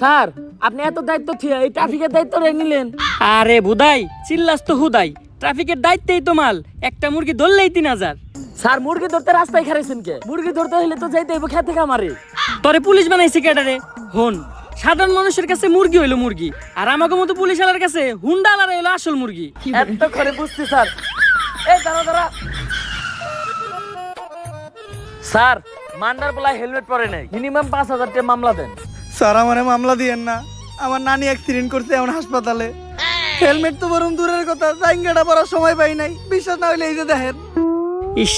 Sir আপনি এত দায়িত্ব থিয়া এই ট্রাফিকের দায়িত্ব রে নিলেন। আরে বুদাই চিল্লাস তো হুদাই। ট্রাফিকের দায়িত্বেই তো মাল। একটা মুরগি ধরলেই তিন হাজার। স্যার মুরগি ধরতে রাস্তায় খারাইছেন কে? মুরগি ধরতে হইলে তো যাইতে হইব খেতে খামারে। তরে পুলিশ বানাইছে ক্যাডারে হন সাধারণ মানুষের কাছে মুরগি হইল মুরগি আর আমাকে মতো পুলিশ আলার কাছে হুন্ডা আলার হইল আসল মুরগি। এত করে বুঝছি স্যার। এই দাঁড়া দাঁড়া স্যার মান্ডার বলায় হেলমেট পরে নাই। মিনিমাম পাঁচ হাজার টাকা মামলা দেন। স্যার আমারে মামলা দিয়েন না। আমার নানি অ্যাক্সিডেন্ট করছে এমন হাসপাতালে। হেলমেট তো বরং দূরের কথা জাইঙ্গাটা পরার সময় পাই নাই। বিশ্বাস না হইলে এই যে দেখেন। ইস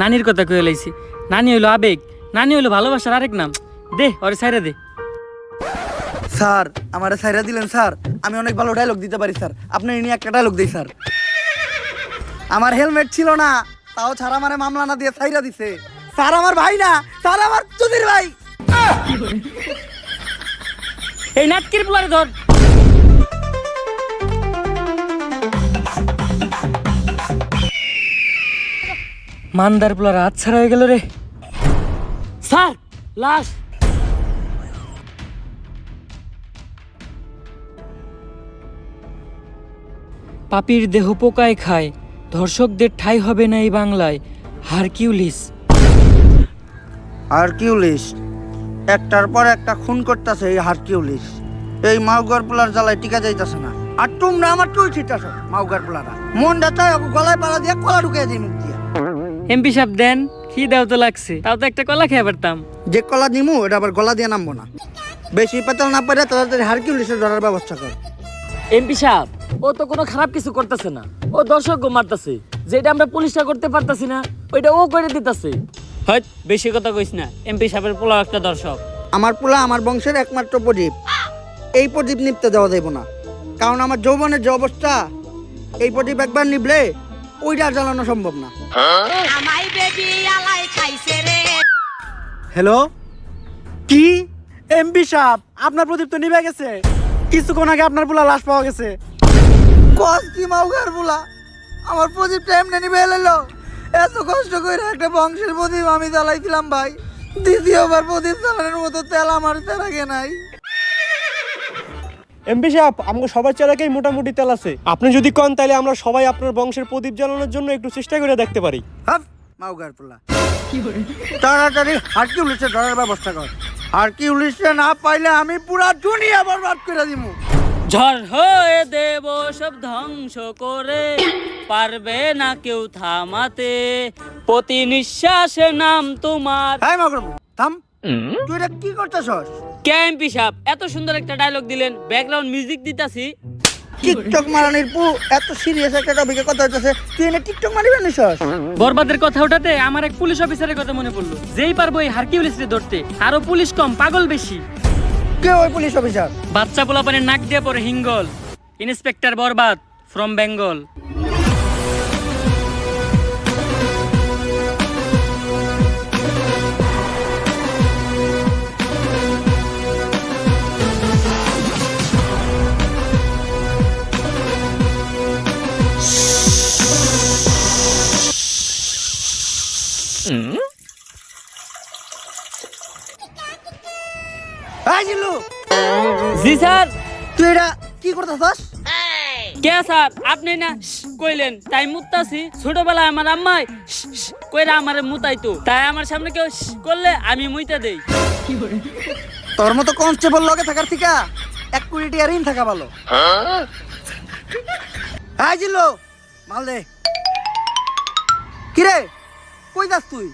নানির কথা কয়ে লাইছি। নানি হইল আবেগ নানি হইল ভালোবাসার আরেক নাম। দে ওরে সাইরে দে। স্যার আমারে সাইরা দিলেন স্যার। আমি অনেক ভালো ডায়লগ দিতে পারি স্যার। আপনি নিয়ে একটা ডায়লগ দিই স্যার। আমার হেলমেট ছিল না তাও ছাড়া মানে মামলা না দিয়ে সাইরা দিছে। স্যার আমার ভাই না, তার আমার চুদির ভাই। এই নাটকির পোলারে ধর। মান্দার পোলার হাত ছাড়া হয়ে গেল রে। স্যার, লাশ। পাপির দেহ পোকায় খায়, ধর্ষকদের ঠাই হবে না এই বাংলায়। হারকিউলিস। হারকিউলিস একটার পর একটা খুন করতেছে এই হারকিউলিস এই মাউগার পোলার জ্বালায় টিকা যাইতেছে না। আর তোমরা আমার টুল ছিটাছ মাউগার পোলারা। মনটা চাই গলায় পাড়া দিয়ে কলা ঢুকিয়ে দিই মুখ দিয়ে। এমপি সাহেব দেন কি দাও তো লাগছে। তাও তো একটা কলা খেয়ে পারতাম যে কলা নিমু এটা আবার গলা দিয়ে নামবো না। বেশি পেতাল না পারে তাড়াতাড়ি হারকিউলিসের ধরার ব্যবস্থা কর। এমপি সাহেব ও তো কোনো খারাপ কিছু করতেছে না। ও দর্শক মারতেছে। যেটা আমরা পুলিশটা করতে পারতাছি না ওইটা ও করে দিতেছে। হয় বেশি কথা কইস না এমপি সাহেবের পোলা একটা দর্শক। আমার পোলা আমার বংশের একমাত্র প্রদীপ। এই প্রদীপ নিপতে দেওয়া যাইব না। কারণ আমার যৌবনের যে অবস্থা এই প্রদীপ একবার নিবলে ওইটা আর জ্বালানো সম্ভব না। আমাই বেবি আলাই খাইছে রে। হ্যালো? কি? এমবি সাহেব আপনার প্রদীপ তো নিভে গেছে। কিছুক্ষণ আগে আপনার পোলা লাশ পাওয়া গেছে। কস কি মাউগার পোলা? আমার প্রদীপটা এমনি নিভে এলো। এত কষ্ট করে একটা বংশের প্রদীপ আমি জ্বালাইছিলাম ভাই। দ্বিতীয়বার প্রদীপ জ্বালানোর মতো তেল আমার তেলাগে নাই। এমপি সাহেব আমাকে সবার চেরাকেই মোটামুটি তেল আছে। আপনি যদি কন তাহলে আমরা সবাই আপনার বংশের প্রদীপ জ্বালানোর জন্য একটু চেষ্টা করে দেখতে পারি। হাফ মাউগার পোলা। তাড়াতাড়ি হারকিউলিসে ধরার ব্যবস্থা কর। হারকিউলিসে না পাইলে আমি পুরা দুনিয়া বরবাদ করে দিমু। ঝড় হয়ে দেব সব ধ্বংস করে। পারবে না কেউ থামাতে। প্রতি নিঃশ্বাসে নাম তোমার। হাই মাউগার থাম। তুই এটা কি করতেছস? কে এমপি সাহেব? এত সুন্দর একটা ডায়লগ দিলেন। ব্যাকগ্রাউন্ড মিউজিক দিতাছি। টিকটক মারানির পু এত সিরিয়াস একটা টপিকে কথা হইতেছে। তুই এনে টিকটক মারিবে নিছস বরবাদের কথা ওঠাতে আমার এক পুলিশ অফিসারের কথা মনে পড়ল। যেই পারব এই হারকিউলিসরে ধরতে। আরও পুলিশ কম পাগল বেশি। কে ওই পুলিশ অফিসার? বাচ্চা পোলাপানের নাক দিয়ে পরে হিঙ্গল। Inspector Borbaad from Bengal hi Jillu. জি স্যার। তুই এটা কি করতেছস? কে স্যার? আপনি না কইলেন। তাই মুতাছি ছোটবেলায় আমার আম্মাই কইরা আমারে মুতাইতো। তাই আমার সামনে কেউ করলে আমি মুইতা দেই। তোর মতো কনস্টেবল লগে থাকার থেকে এক কোটি টাকা ঋণ থাকা ভালো। হাই জিল্লু মাল দে। কিরে কই যাস তুই?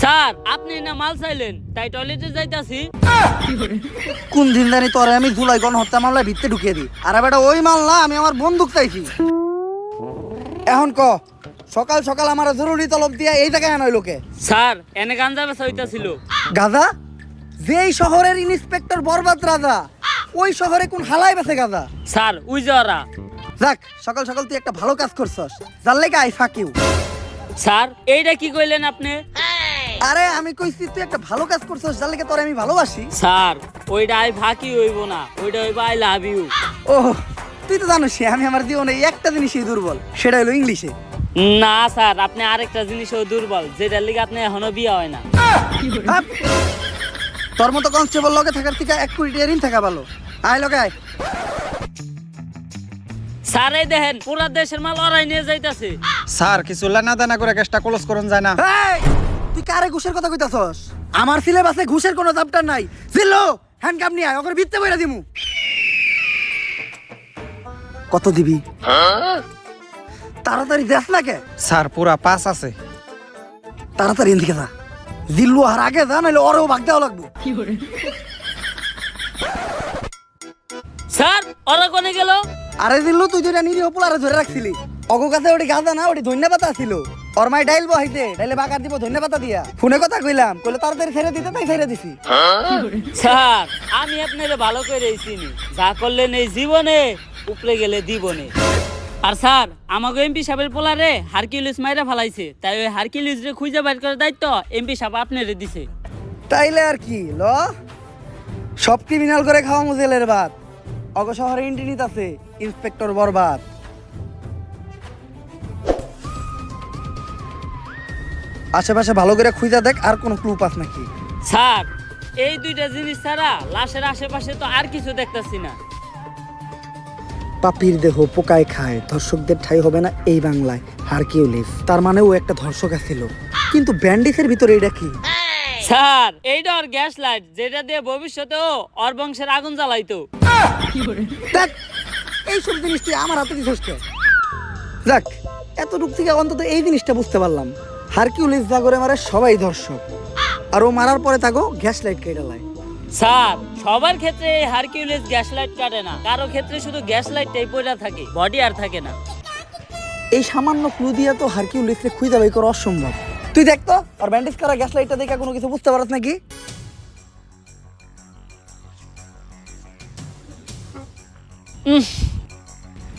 স্যার আপনি না মাল চাইলেন তাই টয়লেটে যাইতাছি। কোন দিন জানি তোরে আমি জুলাই গণ হত্যা মামলায় ভিত্তে ঢুকিয়ে দিই। আর বেটা ওই আমি আমার বন্দুক চাইছি। এখন ক সকাল সকাল আমার জরুরি তলব দিয়া এই জায়গায় আনয় লোকে স্যার এনে গাঞ্জা বেচা হইতাছিল। গাজা? যেই শহরের ইন্সপেক্টর বরবাদ রাজা ওই শহরে কোন হালাই বেছে গাজা? স্যার উই যারা যাক সকাল সকাল তুই একটা ভালো কাজ করছস। যার লেগে আই ফাঁক ইউ স্যার এইটা কি কইলেন আপনি? আরে আমি কইছি তুই একটা ভালো কাজ করছস যার লেগে তোরে আমি ভালোবাসি। স্যার ওইটা আই ফাঁকি হইব না। ওইটা হইব আই লাভ ইউ ও তুই তো জানিস আমি আমার জীবনে এই একটা জিনিসই দুর্বল সেটা হলো ইংলিশে। না স্যার আপনি আরেকটা জিনিসও দুর্বল যেটার লিগে আপনি এখনও বিয়ে হয় না। তোর মতো কনস্টেবল লগে থাকার থেকে এক কোটি টেরিন থাকা ভালো। আয় লগে আয়। স্যার এই দেখেন পুরা দেশের মাল ওরাই নিয়ে যাইতাছে। স্যার কিছু লেনা দেনা করে কেসটা ক্লোজ করুন যায় না। কারে ঘুষের কথা কইতাছস? আমার সিলেবাসে ঘুষের কোনো চ্যাপ্টার নাই। জিল্লো হ্যান্ডকাপ নিয়ে আয় ওকে ভিত্তে বইরা দিমু। কত দিবি? তাড়াতাড়ি দেখ না কে? স্যার পুরা পাস আছে। তাড়াতাড়ি এদিকে যা। জিল্লু আর আগে যা নাহলে ওরেও ভাগ দেওয়া লাগবো। স্যার ওরা কোনে গেল? আরে জিল্লু তুই দুইটা নিরীহ পোলারে ধরে রাখছিলি অগো কাছে ওটি গাঁদা না ওটি ধন্যবাদ পাতা ছিল ওর মাই ডাইল বহাইতে ডাইলে বাগার দিব ধন্যা পাতা দিয়া। ফোনে কথা কইলাম কইলে তাড়াতাড়ি ছেড়ে দিতে তাই ছেড়ে দিছি। স্যার আমি আপনারে ভালো করে চিনি। যা করলেন এই জীবনে উপরে গেলে দিবনে। আর স্যার আমাকে এমপি সাহেবের পোলারে হারকিউলিস মাইরা ফালাইছে। তাই ওই হারকিউলিস রে খুঁজে বাইর করার দায়িত্ব এমপি সাহেব আপনারে দিছে। তাইলে আর কি ল? সব ক্রিমিনাল করে খাওয়া মুজেলের ভাত। অগ শহরে ইন্টিনিত আছে ইন্সপেক্টর বরবাদ। আশেপাশে ভালো করে খুঁজা দেখ আর কোনো ক্লু পাস নাকি। স্যার এই দুইটা জিনিস ছাড়া লাশের আশেপাশে তো আর কিছু দেখতাছি না। পাপির দেহ পোকায় খায় ধর্ষকদের ঠাই হবে না এই বাংলায় হারকিউলিস তার মানে ও একটা ধর্ষক ছিল কিন্তু ব্যান্ডিসের ভিতরে এটা কি? স্যার এইটা ওর গ্যাস লাইট যেটা দিয়ে ভবিষ্যতেও ওর বংশের আগুন জ্বালাইতো। দেখ এইসব জিনিস তুই আমার হাতে দিছিস কে? যাক এতটুক থেকে অন্তত এই জিনিসটা বুঝতে পারলাম। হারকিউলিস যা করে মারে সবাই ধর্ষক। আর ও মারার পরে তাকে গ্যাস লাইট কেটে লাই। স্যার সবার ক্ষেত্রে এই হারকিউলিস গ্যাস লাইট কাটে না। কারও ক্ষেত্রে শুধু গ্যাস লাইটটাই পড়া থাকে বডি আর থাকে না। এই সামান্য ক্লু দিয়ে তো হারকিউলিসকে খুঁজে বাই করা অসম্ভব। তুই দেখ তো আর ব্যান্ডেজ করা গ্যাস লাইটটা দেখে কোনো কিছু বুঝতে পারছ নাকি?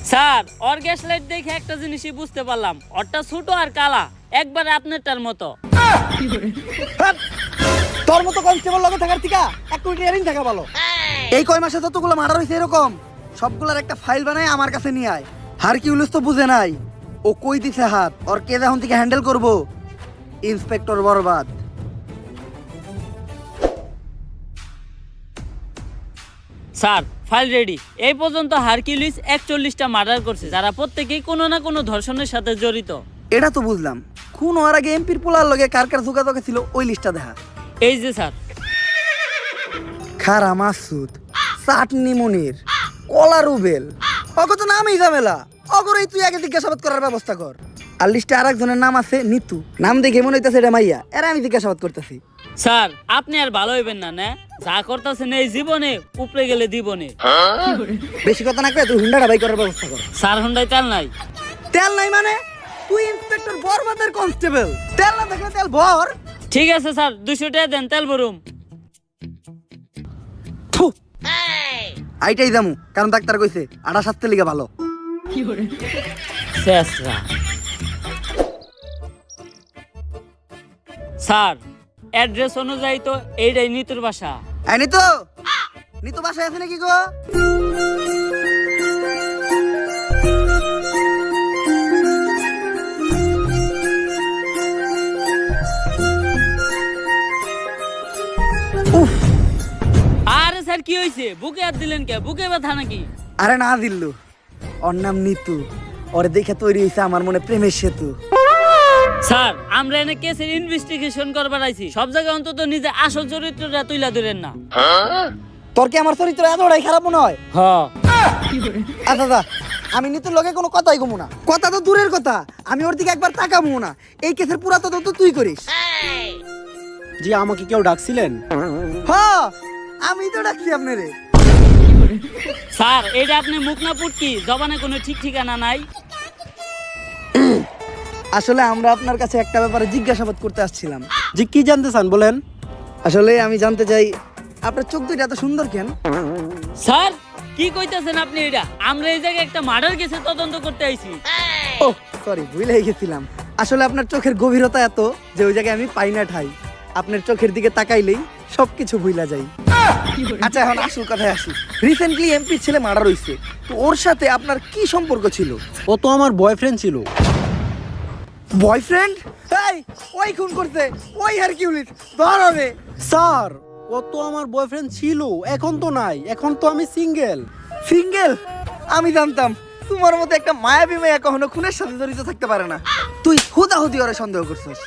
স্যার ওর গ্যাস লাইট দেখে একটা জিনিসই বুঝতে পারলাম। ওরটা ছোট আর কালা। একবারে আপনারটার মতো। তোর মতো কনস্টেবল লগে থাকার থেকে এক কোটি ইয়ারিং থাকা ভালো। এই কয় মাসে যতগুলো মার্ডার হয়েছে এরকম সবগুলোর একটা ফাইল বানায় আমার কাছে নিয়ে আয়। হারকিউলিস তো বুঝে নাই। ও কই দিছে হাত? ওর কে এখন থেকে হ্যান্ডেল করব? ইন্সপেক্টর বরবাদ। স্যার ফাইল রেডি এই পর্যন্ত হারকিউলিস একচল্লিশটা মার্ডার করছে যারা প্রত্যেকেই কোনো না কোনো ধর্ষণের সাথে জড়িত। এটা তো বুঝলাম। খুন হওয়ার আগে এমপির পোলার লগে কার কার যোগাযোগে ছিল ওই লিস্টটা দেখা। এই যে স্যার। খারা মাসুদ চাটনি মনির কলা রুবেল অগ তো নামই ঝামেলা। অগরই তুই আগে জিজ্ঞাসাবাদ করার ব্যবস্থা কর। আর লিস্টে আর একজনের নাম আছে নিতু। নাম দেখে মনে হইতাছে এটা মাইয়া এরা আমি জিজ্ঞাসাবাদ করতেছি। স্যার আপনি আর ভালো হইবেন না না? যা করতেছেন এই জীবনে উপরে গেলে দিবনে। বেশি কথা না কয়ে তুই হুন্ডাটা বাই করার ব্যবস্থা কর। স্যার হন্ডাই তেল নাই। তেল নাই মানে? তুই ইন্সপেক্টর বরবাদের কনস্টেবল। তেল না থাকলে তেল ভর। ঠিক আছে স্যার দুশো টাকা দেন তেল ভরুম। আইটাই দামু কারণ ডাক্তার কইছে আটা সাততে লিগে ভালো। শেষরা স্যার অ্যাড্রেস অনুযায়ী তো এইটাই নিতুর বাসা। এই নিতু! নিতু বাসায় আছে নাকি গো? আরে কি হয়েছে? বুকে হাত দিলেন কে? বুকে ব্যথা নাকি? আরে না দিল্লু। ওর নাম নিতু। ওরে দেখে তৈরি হয়েছে আমার মনে প্রেমের সেতু। স্যার আমরা এনে কেসের ইনভেস্টিগেশন করবার আইছি। সব জায়গায় অন্তত নিজে আসল চরিত্রটা তুইলা ধরেন না। তোর কি আমার চরিত্র এতটাই খারাপ মনে হয়? হ। আচ্ছা আচ্ছা। আমি নিতুর লগে কোনো কথাই কমু না। কথা তো দূরের কথা। আমি ওর দিকে একবার তাকাবো না। এই কেসের পুরা তদন্ত তুই করিস। জি আমাকে কেউ ডাকছিলেন? হ! আমি তো ডাকছি আপনারে। স্যার এটা আপনি মুখ না পুটকি জবানে কোনো ঠিক ঠিকানা নাই। আসলে আমরা আপনার কাছে একটা ব্যাপারে জিজ্ঞাসাবাদ করতে আসছিলাম। যে কি জানতে চান বলেন। আসলে আমি জানতে চাই আপনার চোখ দুইটা এত সুন্দর কেন? স্যার কি কইতাছেন আপনি এটা? আমরা এই জায়গায় একটা মার্ডার কেসে তদন্ত করতে আইছি। ও সরি ভুলে গেছিলাম। আসলে আপনার চোখের গভীরতা এত যে ওই জায়গায় আমি পাই না ঠাই। আপনার চোখের দিকে তাকাইলেই সবকিছু ভুলা যাই। আচ্ছা এখন আসল কথায় আসি। রিসেন্টলি এমপি ছেলে মারা হইছে। তো ওর সাথে আপনার কি সম্পর্ক ছিল? ও তো আমার বয়ফ্রেন্ড ছিল। বয়ফ্রেন্ড এই ওই খুন করছে। ওই হারকিউলিস ধর রে। স্যার ও তো আমার বয়ফ্রেন্ড ছিল এখন তো নাই। এখন তো আমি সিঙ্গেল সিঙ্গেল আমি জানতাম তোমার মতো একটা মায়াবী মেয়ে কখনো খুনের সাথে জড়িত থাকতে পারে না। তুই হুদাহুদি ওরে সন্দেহ করছিস।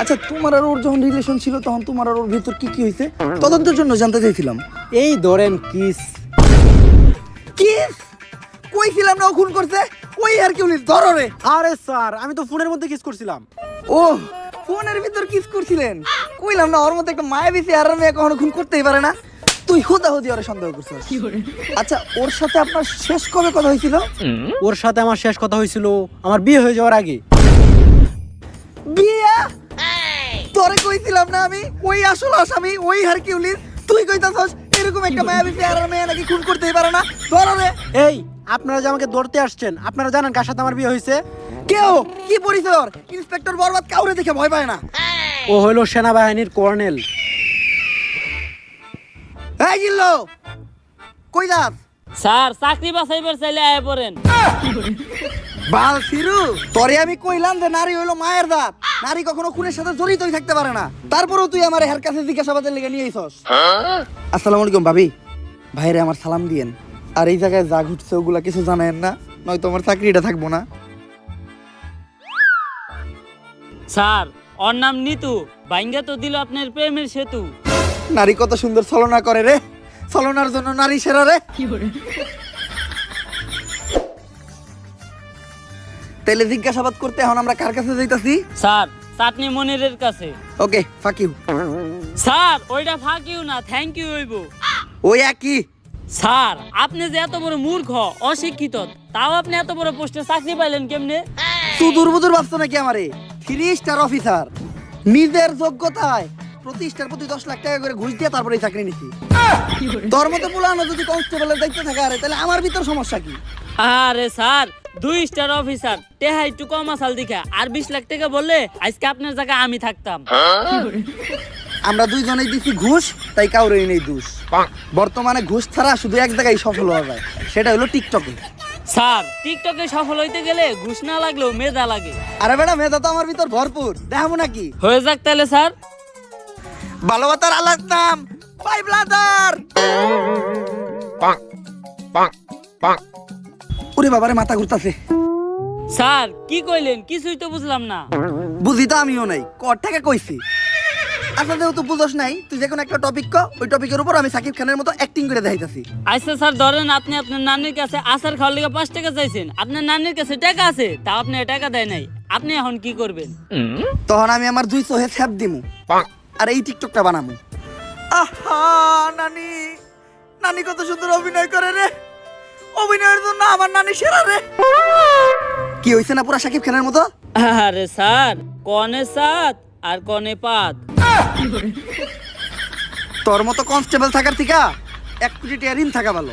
আচ্ছা তোমার আর ওর যখন রিলেশন ছিল তখন তোমার আর ওর ভিতর কি কি হয়েছে তদন্তের জন্য জানতে চাইছিলাম। এই ধরেন কিস। কি কইছিলাম না ও খুন করছে? ওই হারকিউলিস ধর রে। আরে স্যার আমি তো ফোনের মধ্যে কিস করছিলাম। ও ফোনের ভিতর কিস করছিলেন? কইলাম না ওর মতো একটা মায়াবী চেহারার মেয়ে কখনো খুন করতেই পারে না। তুই হুদাহুদি ওরে সন্দেহ করছিস। আচ্ছা ওর সাথে আপনার শেষ কবে কথা হয়েছিল? ওর সাথে আমার শেষ কথা হয়েছিল আমার বিয়ে হয়ে যাওয়ার আগে। বিয়া? তোরে কইছিলাম না আমি? ওই আসল আসামি ওই হারকিউলিস। তুই কইতাছস এরকম একটা মায়াবী চেহারার মেয়ে নাকি খুন করতেই পারে না? ধর রে এই আপনারা যে আমাকে ধরতে আসছেন আপনারা জানেন কার সাথে আমার বিয়ে হয়েছে কেউ কি পরিচয় ওর? ইন্সপেক্টর বরবাদ কাউরে দেখে ভয় পায় না। ও হলো সেনাবাহিনীর কর্নেল। এই জিল্লো কই যাস? স্যার চাকরি বাছাইবার চাইলে আয় পড়েন। বাল ফিরু তোরে আমি কইলাম যে নারী হইল মায়ের দাঁত। নারী কখনো খুনের সাথে জড়িতই থাকতে পারে না। তারপরেও তুই আমার হের কাছে জিজ্ঞাসাবাদের লেগে নিয়ে আইছস। আসসালামু আলাইকুম ভাবি। ভাইরে আমার সালাম দিয়েন। আর এই জায়গায় যা ঘুরছে ওগুলা কিছু জানেন না নয়তো আমার চাকরিটা থাকব না। স্যার ওর নাম নিতু। বাইঙ্গা তো দিল আপনার প্রেমের সেতু। নারী কত সুন্দর ছলনা করে রে। ছলনার জন্য নারী সেরা রে। তাহলে জিজ্ঞাসাবাদ করতে এখন আমরা কার কাছে যাইতাছি? স্যার চাটনি মনিরের কাছে। ওকে ফাক ইউ স্যার ওইটা ফাঁকিও না থ্যাংক ইউ হইব। ওই একই। স্যার আপনি যে এত বড় মূর্খ অশিক্ষিত তাও আপনি এত বড় পোস্টে চাকরি পাইলেন কেমনে? তুই দুর্বুদুর ভাবছ নাকি আমারে? থ্রি স্টার অফিসার নিজের যোগ্যতায় প্রতিষ্ঠার প্রতি দশ লাখ টাকা করে ঘুষ দিয়ে তারপরে চাকরি নিছি। তোর মতো পুলানো যদি কনস্টেবলের দায়িত্ব থাকে আরে তাহলে আমার ভিতর সমস্যা কি? আরে স্যার দুই স্টার অফিসার টেহা একটু কম আসাল দেখা। আর বিশ লাখ টাকা বললে আজকে আপনার জায়গায় আমি থাকতাম। আমরা দুইজনেই দিছি ঘুষ তাই কাউরেই নেই দোষ। বর্তমানে ঘুষ ছাড়া শুধু এক জায়গায় সফল হওয়া যায় সেটা হলো টিকটকে স্যার টিকটকে সফল হইতে গেলে ঘুষ না লাগলেও মেধা লাগে। আরে ম্যাডাম মেধা তো আমার ভিতর ভরপুর দেখাবো নাকি? হয়ে যাক তাহলে স্যার। ভালোবাসার আলাদ নাম বাই ব্লাদার ওরে বাবারে মাথা ঘুরতাছে। স্যার কি কইলেন? কিছুই তো বুঝলাম না। বুঝি তো আমিও নাই কর থেকে কইছি। আচ্ছা যেহেতু বুঝোস নাই তুই যে কোনো একটা টপিক ক ওই টপিকের উপর আমি সাকিব খানের মতো অ্যাক্টিং করে দেখাইতাছি। আচ্ছা স্যার ধরেন আপনি আপনার নানির কাছে আচার খাওয়ার লেগে পাঁচ টাকা চাইছেন। আপনার নানির কাছে টাকা আছে তা আপনি টাকা দেয় নাই। আপনি এখন কি করবেন? তখন আমি আমার দুই চোহে ছ্যাপ দিমু। আর এই টিকটকটা বানামু। আহা নানি! নানি কত সুন্দর অভিনয় করে রে! অভিনয়ের জন্য আমার নানি সেরা রে। কি হইছে না পুরা সাকিব খানের মতো? আরে স্যার কনে সাত আর কনে পাত। তোর মতো কনস্টেবল থাকার থিকা এক কোটি টেয়ারিন থাকা ভালো।